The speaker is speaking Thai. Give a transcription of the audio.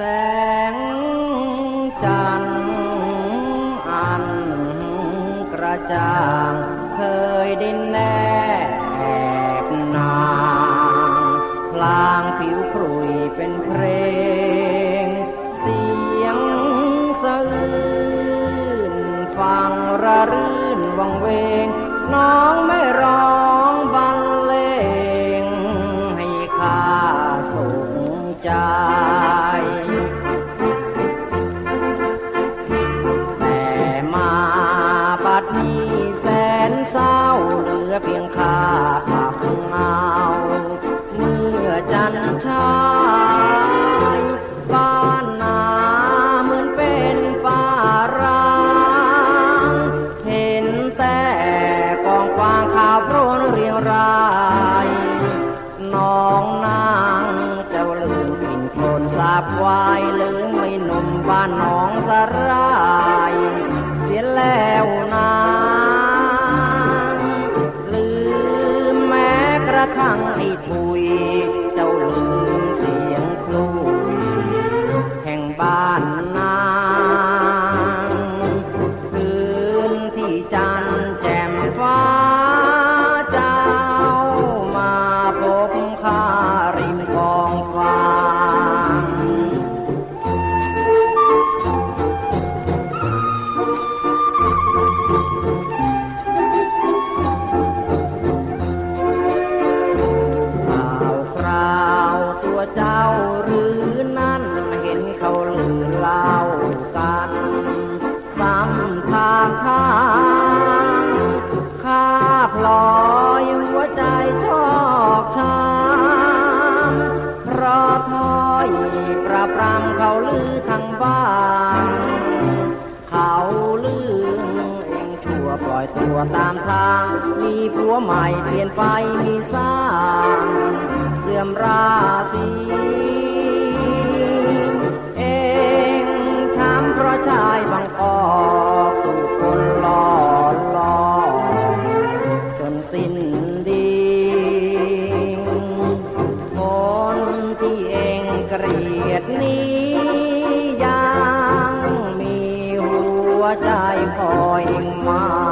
แสงจันทร์อันกระจ่างเคยดินแนบนางพลางผิวขรุยเป็นเพลง เสียงสะอื้นฟังระรื่นวังเวงน้องไม่ เศร้าเหลือเพียงข้าปักเงาเมื่อจันทร์ชายบ้านนาเหมือนเป็นป่าร้างเห็นแต่กองฟางขาวโพรนเรียงรายน้องนางเจ้าลืมกลิ่นโคลนสาบควายลืมไม่นมบ้านน้องสราย เสียแล้ว ลอยหัวใจชอกช้ำเพราะถอยปราบปรามเขาลือทางบ้านเขาลือเองชั่วปล่อยตัวตามทาง มีผัวใหม่เปลี่ยนไปมีสร้างเสื่อมราศี ใจคอยมา